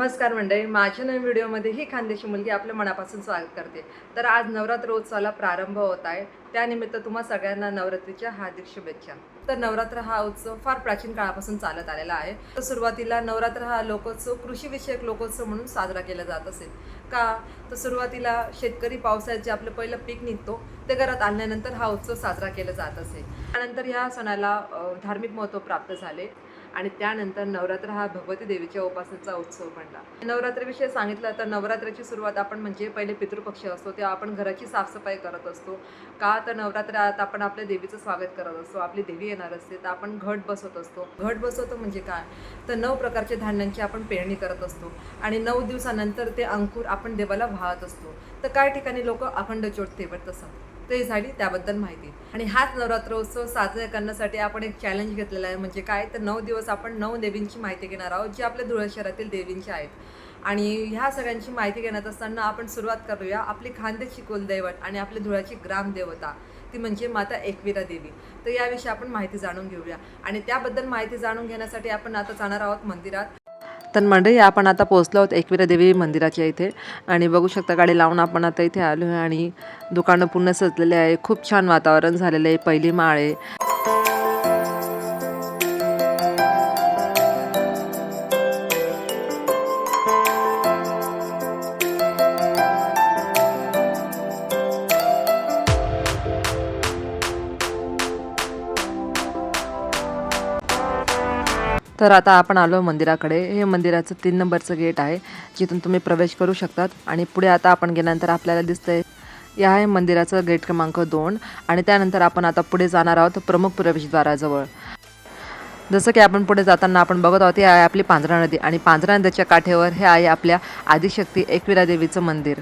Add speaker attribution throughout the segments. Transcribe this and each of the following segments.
Speaker 1: नमस्कार मंडळी माझ्या नवीन व्हिडिओमध्ये ही खानदेशी मुलगी आपल्या मनापासून स्वागत करते. तर आज नवरात्र उत्सवाला प्रारंभ होत आहे. त्यानिमित्त तुम्हा सगळ्यांना नवरात्रीच्या हार्दिक शुभेच्छा. तर नवरात्र हा उत्सव फार प्राचीन काळापासून चालत आलेला आहे. तर सुरुवातीला नवरात्र हा लोकोत्सव कृषीविषयक लोकोत्सव म्हणून साजरा केला जात असेल का? तर सुरुवातीला शेतकरी पावसाळ्यात जे आपलं पहिलं पीक निघतो ते घरात आणल्यानंतर हा उत्सव साजरा केला जात असेल त्यानंतर ह्या सणाला धार्मिक महत्त्व प्राप्त झाले. आणि त्यानंतर नवरात्र हा भगवती देवीच्या उपासनेचा उत्सव बनला. नवरात्रीविषयी सांगितलं तर नवरात्राची सुरुवात आपण म्हणजे पहिले पितृपक्ष असतो तेव्हा आपण घराची साफसफाई करत असतो. का तर नवरात्रात आपण आपल्या देवीचं स्वागत करत असतो आपली देवी येणार असते तर आपण घट बसवत असतो. घट बसवतो म्हणजे काय? तर नऊ प्रकारच्या धान्यांची आपण पेरणी करत असतो आणि नऊ दिवसानंतर ते अंकुर आपण देवाला वाहत असतो. तर काही ठिकाणी लोक अखंड चोट ठेवत असतात. ते झाली त्याबद्दल माहिती. आणि हाच नवरात्र उत्सव साजरा करण्यासाठी आपण एक चॅलेंज घेतलेला आहे म्हणजे काय? तर नऊ दिवस आपण नऊ देवींची माहिती घेणार आहोत जी आपल्या धुळे शहरातील देवींची आहेत. आणि ह्या सगळ्यांची माहिती घेण्यात असताना आपण सुरुवात करूया आपली खानदेशी कुलदैवत आणि आपल्या धुळ्याची ग्रामदेवता ती म्हणजे माता एकविरा देवी. तर याविषयी आपण माहिती जाणून घेऊया. आणि त्याबद्दल माहिती जाणून घेण्यासाठी आपण आता जाणार आहोत मंदिरात. तर मंडळी आपण आता पोहोचलो आहोत एकविरा देवी मंदिराच्या इथे. आणि बघू शकता गाडी लावून आपण आता इथे आलो आहे आणि दुकानं पूर्ण सजलेले आहे. खूप छान वातावरण झालेलं आहे. पहिली माळ आहे. तर आता आपण आलो मंदिराकडे. हे मंदिराचं तीन नंबरचं गेट आहे. जिथून तुम्ही प्रवेश करू शकतात. आणि पुढे आता आपण गेल्यानंतर आपल्याला दिसतंय या आहे मंदिराचं गेट क्रमांक दोन. आणि त्यानंतर आपण आता पुढे जाणार आहोत प्रमुख प्रवेशद्वाराजवळ. जसं की आपण पुढे जाताना आपण बघत आहोत ही आहे आपली पांझरा नदी. आणि पांझरा नदीच्या काठेवर हे आहे आपल्या आदिशक्ती एकविरा देवीचं मंदिर.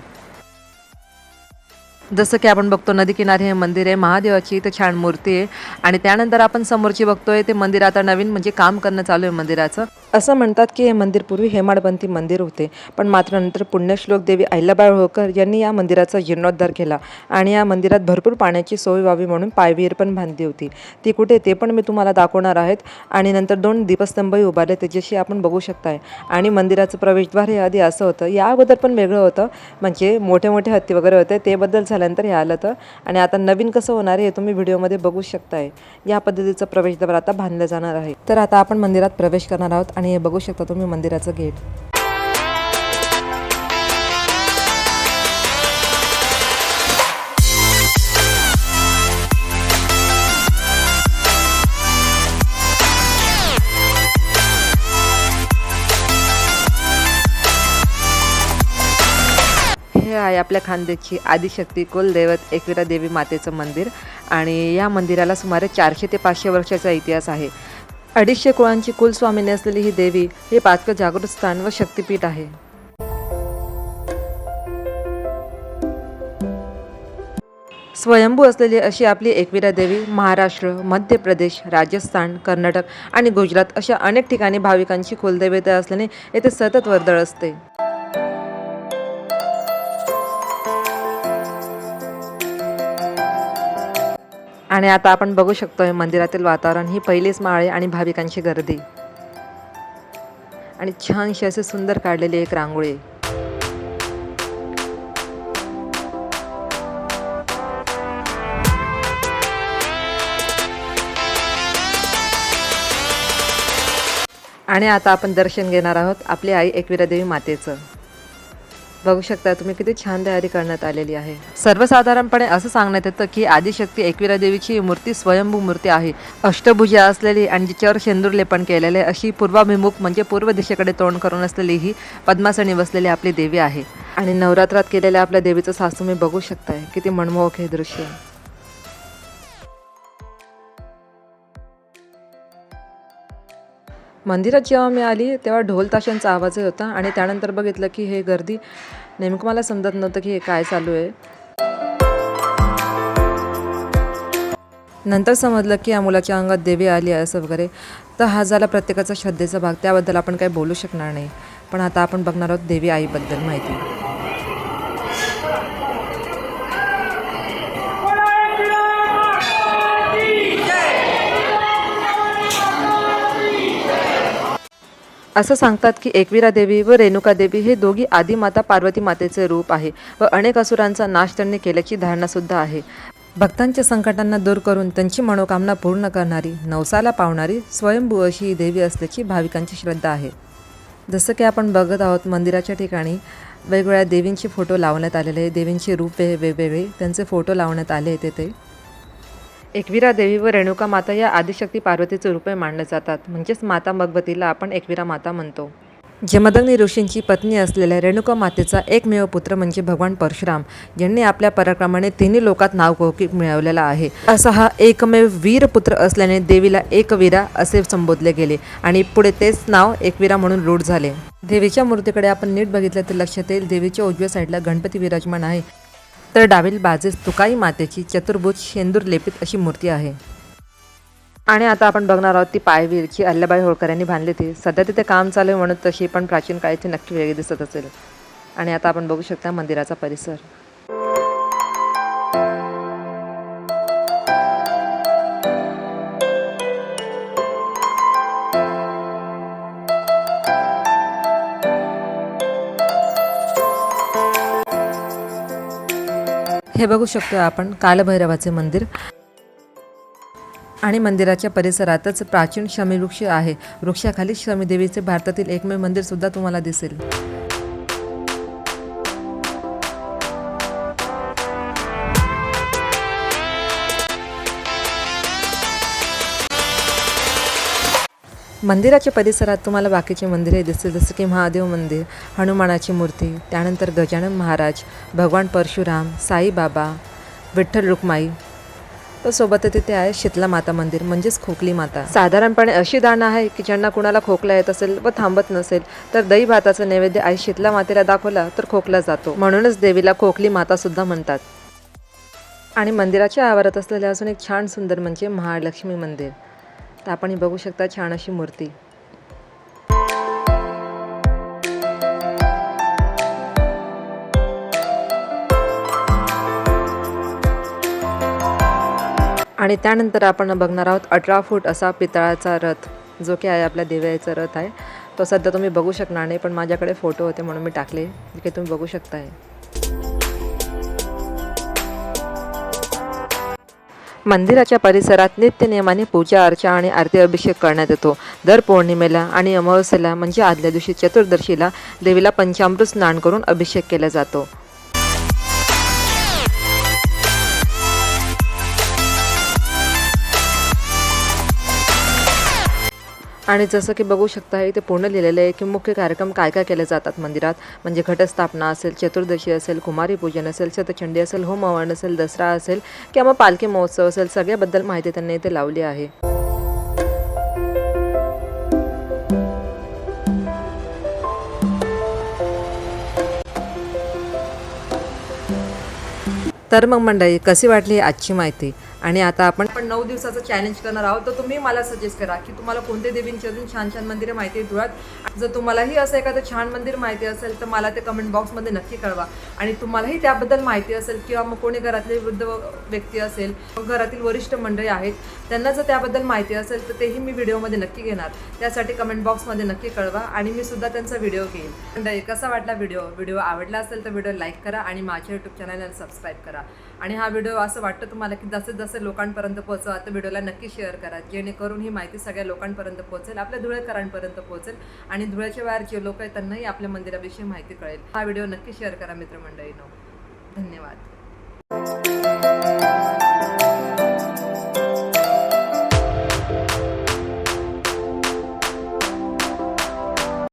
Speaker 1: जसं की आपण बघतो नदी किनारी हे मंदिर आहे महादेवाची इथे छान मूर्ती आहे. आणि त्यानंतर आपण समोरची बघतोय ते मंदिर आता नवीन म्हणजे काम करणं चालू आहे मंदिराचं. असं म्हणतात की हे मंदिर पूर्वी हेमाडपंथी मंदिर होते पण मात्र नंतर पुण्यश्लोक देवी अहिल्याबाई होळकर यांनी या मंदिराचा जीर्णोद्धार केला आणि या मंदिरात भरपूर पाण्याची सोय व्हावी म्हणून पायविहीर पण बांधली होती. ती कुठे ते पण मी तुम्हाला दाखवणार आहेत आणि नंतर दोन दीपस्तंभही उभारले त्याच्याशी आपण बघू शकताय. आणि मंदिराचं प्रवेशद्वार हे आधी असं होतं या अगोदर पण वेगळं होतं म्हणजे मोठे मोठे हत्ती वगैरे होते ते बद्दल झाल्यानंतर हे आलं तर आणि आता नवीन कसं होणार आहे हे तुम्ही व्हिडिओमध्ये बघू शकताय. या पद्धतीचं प्रवेशद्वार आता बांधलं जाणार आहे. तर आता आपण मंदिरात प्रवेश करणार आहोत आणि हे बघू शकता तुम्ही मंदिराचं गेट. हे आहे आपल्या खानदेशची आदिशक्ती कुलदैवत एकविरा देवी मातेचं मंदिर आणि या मंदिराला सुमारे चारशे ते पाचशे वर्षाचा इतिहास आहे. अडीचशे कुळांची कुलस्वामिनी असलेली ही देवी हे पाचकं जागृत स्थान व शक्तिपीठ आहे. स्वयंभू असलेली अशी आपली एकविरा देवी महाराष्ट्र मध्य प्रदेश राजस्थान कर्नाटक आणि गुजरात अशा अनेक ठिकाणी भाविकांची कुलदैवता असल्याने येथे सतत वर्दळ असते. आणि आता आपण बघू शकतोय मंदिरातील वातावरण ही पहिलीच माळे आणि भाविकांची गर्दी. आणि छानशी असे सुंदर काढलेली एक रांगोळी. आणि आता आपण दर्शन घेणार आहोत आपली आई एकविरादेवी मातेचं. बघू शकता तुम्ही किती छान तयारी करण्यात आलेली आहे. सर्वसाधारणपणे असं सांगण्यात येतं की आदिशक्ती एकविरा देवीची मूर्ती स्वयंभू मूर्ती आहे. अष्टभुजा असलेली आणि जिच्यावर शेंदूर लेपन केलेले अशी पूर्वाभिमुख म्हणजे पूर्व दिशेकडे तोंड करून असलेली ही पद्मासनी बसलेली आपली देवी आहे. आणि नवरात्रात केलेल्या आपल्या देवीचं सास तुम्ही बघू शकताय किती मनमोहक हे दृश्य मंदिरात जेव्हा मी आली तेव्हा ढोल ताशांचा आवाजही होता आणि त्यानंतर बघितलं की हे गर्दी नेमकं मला समजत नव्हतं की हे काय चालू आहे. नंतर समजलं की या मुलाच्या अंगात देवी आली आहे असं वगैरे. तर हा झाला प्रत्येकाचा श्रद्धेचा भाग. त्याबद्दल आपण काही बोलू शकणार नाही. पण आता आपण बघणार आहोत देवी आईबद्दल माहिती. असं सांगतात की एकविरा देवी व रेणुका देवी हे दोघी आदिमाता पार्वती मातेचे रूप आहे व अनेक असुरांचा नाश त्यांनी केल्याची धारणासुद्धा आहे. भक्तांच्या संकटांना दूर करून त्यांची मनोकामना पूर्ण करणारी नवसाला पावणारी स्वयंभू अशी ही देवी असल्याची भाविकांची श्रद्धा आहे. जसं की आपण बघत आहोत मंदिराच्या ठिकाणी वेगवेगळ्या देवींचे फोटो लावण्यात आलेले आहे. देवींची रूपे वेगवेगळे त्यांचे फोटो लावण्यात आले आहेत तेथे. एकविरा देवी व रेणुका माता या आदिशक्ती पार्वतीचे रूपे मानले जातात. म्हणजेच माता भगवतीला आपण एकविरा माता म्हणतो. जमदग्नी ऋषींची पत्नी असलेल्या रेणुका मातेचा एकमेव पुत्र म्हणजे भगवान परशुराम. ज्यांनी आपल्या पराक्रमाने तिन्ही लोकात नावकौकिक मिळवलेला आहे. असा हा एकमेव वीर पुत्र असल्याने देवीला एकवीरा असे संबोधले गेले आणि पुढे तेच नाव एकवीरा म्हणून रूढ झाले. देवीच्या मूर्तीकडे आपण नीट बघितलं तर लक्षात येईल देवीच्या उजव्या साईडला गणपती विराजमान आहे. तर डावील बाजूस तुकाई मातेची चतुर्भुज शेंदूर लेपित अशी मूर्ती आहे. आणि आता आपण बघणार आहोत ती पायवीर जी अल्लाबाई होळकर यांनी बांधली ती सध्या तिथे काम चालू आहे म्हणून तशी पण प्राचीन काळाची नक्की वेगळी दिसत असेल. आणि आता आपण बघू शकता मंदिराचा परिसर. हे बघू शकतो आपण कालभैरवाचे मंदिर. आणि मंदिराच्या परिसरातच प्राचीन शमीवृक्ष आहे. वृक्षाखाली शमीदेवीचे भारतातील एकमेव मंदिर सुद्धा तुम्हाला दिसेल. मंदिराच्या परिसरात तुम्हाला बाकीचे मंदिरे दिसतील जसं की महादेव मंदिर हनुमानाची मूर्ती त्यानंतर गजानन महाराज भगवान परशुराम साईबाबा विठ्ठल रुक्माई. तर सोबतच तिथे आहे शीतला माता मंदिर म्हणजेच खोकली माता. साधारणपणे अशी दान आहे की ज्यांना कुणाला खोकला येत असेल व थांबत नसेल तर दही भाताचा नैवेद्य आई शीतला मातेला दाखवला तर खोकला जातो. म्हणूनच देवीला खोकली माता सुद्धा म्हणतात. आणि मंदिराच्या आवारात असलेले अजून एक छान सुंदर म्हणजे महालक्ष्मी मंदिर. तर आपण बघू शकता छान अशी मूर्ती. आणि त्यानंतर आपण बघणार आहोत अठरा फूट असा पितळाचा रथ जो की आहे आपल्या दिव्याचा रथ आहे. तो सध्या तुम्ही बघू शकणार नाही पण माझ्याकडे फोटो होते म्हणून मी टाकले जे की तुम्ही बघू शकताय. मंदिराच्या परिसरात नित्यनियमाने पूजा अर्चा आणि आरती अभिषेक करण्यात येतो. दर पौर्णिमेला आणि अमावस्येला म्हणजे आदल्या दिवशी चतुर्दशीला देवीला पंचामृत स्नान करून अभिषेक केला जातो. आणि जसं की बघू शकता इथे पूर्ण लिहिलेलं आहे की मुख्य कार्यक्रम काय काय केले जातात मंदिरात? म्हणजे घटस्थापना असेल चतुर्दशी असेल कुमारी पूजन असेल शतचंडी असेल होम हवन असेल दसरा असेल किंवा पालखी महोत्सव असेल सगळ्याबद्दल माहिती त्यांनी इथे लावली आहे. तर मग मंडळी कशी वाटली आजची माहिती? आणि आता आपण पण नऊ दिवसाचं चॅलेंज करणार आहोत. तर तुम्ही मला सजेस्ट करा की तुम्हाला कोणते देवींचे अजून छान छान मंदिरं माहिती आहे धुळ्यात जर तुम्हालाही असं एखादं छान मंदिर माहिती असेल तर मला ते कमेंट बॉक्समध्ये नक्की कळवा. आणि तुम्हालाही त्याबद्दल माहिती असेल किंवा मग कोणी घरातले वृद्ध व्यक्ती असेल घरातील वरिष्ठ मंडळी आहेत त्यांना जर त्याबद्दल माहिती असेल तर तेही मी व्हिडिओमध्ये नक्की घेणार. त्यासाठी कमेंट बॉक्समध्ये नक्की कळवा आणि मी सुद्धा त्यांचा व्हिडिओ घेईन. मंडळी कसा वाटला व्हिडिओ व्हिडिओ आवडला असेल तर व्हिडिओ लाईक करा आणि माझ्या यूट्यूब चॅनलला सबस्क्राईब करा. आणि हा व्हिडिओ असं वाटतं तुम्हाला की जसे जसे लोकांपर्यंत पोहोचवा तर व्हिडिओला नक्की शेअर करा. जेणेकरून ही माहिती सगळ्या लोकांपर्यंत पोहोचेल आपल्या धुळेकरांपर्यंत पोहोचेल आणि धुळ्याच्या बाहेर जे लोक आहेत त्यांनाही आपल्या मंदिराविषयी माहिती कळेल. हा व्हिडिओ नक्की शेअर करा मित्रमंडळीनो. धन्यवाद.